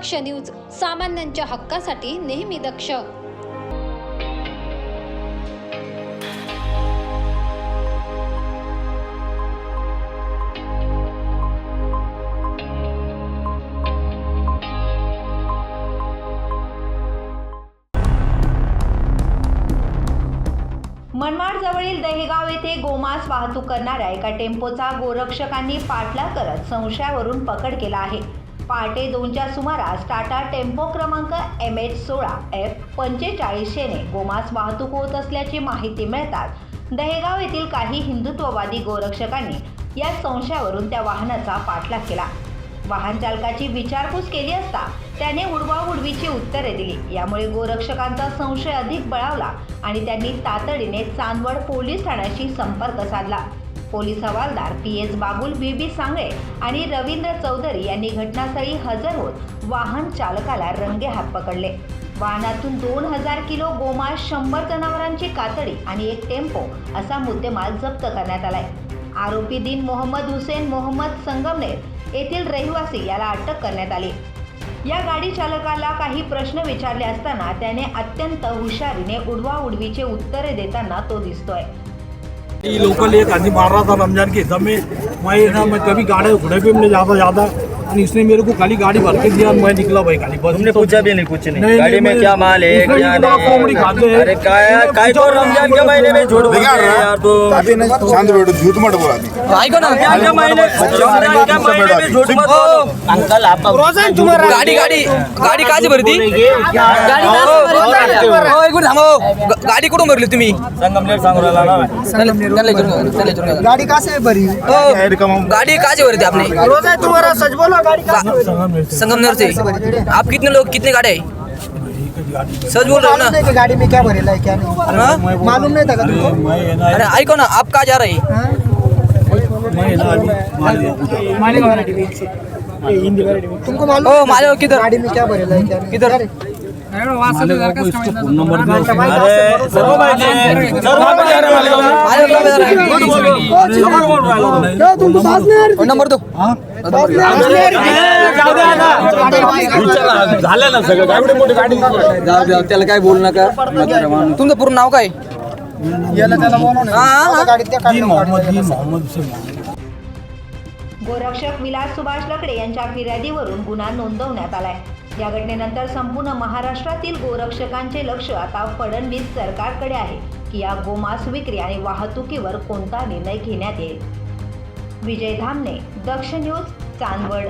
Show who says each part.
Speaker 1: दक्ष news सामान्यांच्या हक्कासाठी नेहमी दक्ष.
Speaker 2: मनमाडजवळील दहेगाव येथे गोमांस वाहतूक करणाऱ्या एका टेम्पोचा गोरक्षकांनी पाठलाग करत संशयावरून पकड केला आहे. पहाटे दोनच्या सुमारास टाटा टेम्पो क्रमांक एम एच सोळा एफ पंचेचाळीसशेने गोमास वाहतूक होत असल्याची माहिती मिळतात दहेगाव येथील काही हिंदुत्ववादी गोरक्षकांनी या संशयावरून त्या वाहनाचा पाठलाग केला. वाहन चालकाची विचारपूस केली असता त्याने उडवाउडवीची उत्तरे दिली. यामुळे गोरक्षकांचा संशय अधिक बळावला आणि त्यांनी तातडीने चांदवड पोलीस ठाण्याशी संपर्क साधला. पोलीस हवालदार P S Babul B B Sangle आणि रवींद्र चौधरी यांनी घटनास्थळी हजर होत वाहन चालकाला रंगेहात पकडले. वाहनातून दोन हजार किलो गोमांस शंभर जनावरांची कातडी आणि एक टेम्पो असा मुद्देमाल जप्त करण्यात आलाय. आरोपी दिन मोहम्मद हुसेन मोहम्मद संगमनेर येथील रहिवासी याला अटक करण्यात आली. या गाडी चालकाला काही प्रश्न विचारले असताना त्याने अत्यंत हुशारीने उडवाउडवीचे उत्तरे देताना तो दिसतोय.
Speaker 3: ये लोकल एक आदमी बारह था रमजान के हिसाब में मैं ना मैं कभी गाड़े घोड़े पे मैंने ज्यादा ज्यादा इसने मेरे को खाली गाड़ी भर के दिया मैं निकला भाई खाली बस।
Speaker 4: तुमने पूछा भी नहीं कुछ नहीं,
Speaker 3: नहीं,
Speaker 4: गाड़ी में क्या माल है क्या
Speaker 3: मुझे बोला कोंबड़ी खाते
Speaker 4: नहीं अरे काय काय तो रमज़ान के महीने में झूठ बोलते
Speaker 5: देखा
Speaker 4: यार तो?
Speaker 5: अभी ना शांत बैठो झूठ मत बोला अभी
Speaker 4: ऐको ना रमज़ान के महीने रमज़ान के महीने में झूठ मत बोलो। अंकल आपका
Speaker 6: गाडी गाडी गाडी काची भरती गाडी कुठून भरली तुम्ही.
Speaker 7: गाड़ी कहाँ से भरी?
Speaker 6: हो, गाडी काची भरती आपने?
Speaker 7: रोज है तुम्हारा सच बोलो। गाड़ी
Speaker 6: संगमनेर से आप कितने लोग कितने गाड़ी है? सच बोल रहे हो
Speaker 7: मालूम नहीं
Speaker 6: ना
Speaker 7: कि गाड़ी में क्या भरेला है क्या नहीं? मालूम नहीं था का तुमको
Speaker 6: अरे ऐको ना आप कहाँ जा रहे हैं?
Speaker 7: हाँ? तुमको मालूम
Speaker 6: ओ
Speaker 7: नहीं था
Speaker 6: माले हो
Speaker 7: कि
Speaker 6: किधर?
Speaker 7: गाड़ी में क्या भरेला है क्या नहीं।
Speaker 6: किधर?
Speaker 3: इसको फोन नंबर दो। उसने-
Speaker 7: भाई,
Speaker 4: अरे सर्व माहिती सर्व माहिती आहे रे
Speaker 6: हो है?
Speaker 7: क्यों
Speaker 6: नंबर दो
Speaker 4: झालं ना सगळं एवढी मोठी गाडी
Speaker 6: जाऊ द्या त्याला काय बोलू नका तुमचं पूर्ण नाव काय. हाँ, हाँ.
Speaker 2: गोरक्षक विलास सुभाष लकडे यांच्या फिर्यादीवरून गुन्हा नोंदवण्यात आलाय या घटनेनंतर संपूर्ण महाराष्ट्रातील गोरक्षकांचे लक्ष आता फडणवीस सरकारकडे आहे की या गोमांस विक्री आणि वाहतुकीवर कोणता निर्णय घेण्यात येईल? विजय धामणे दक्ष न्यूज चांदवड.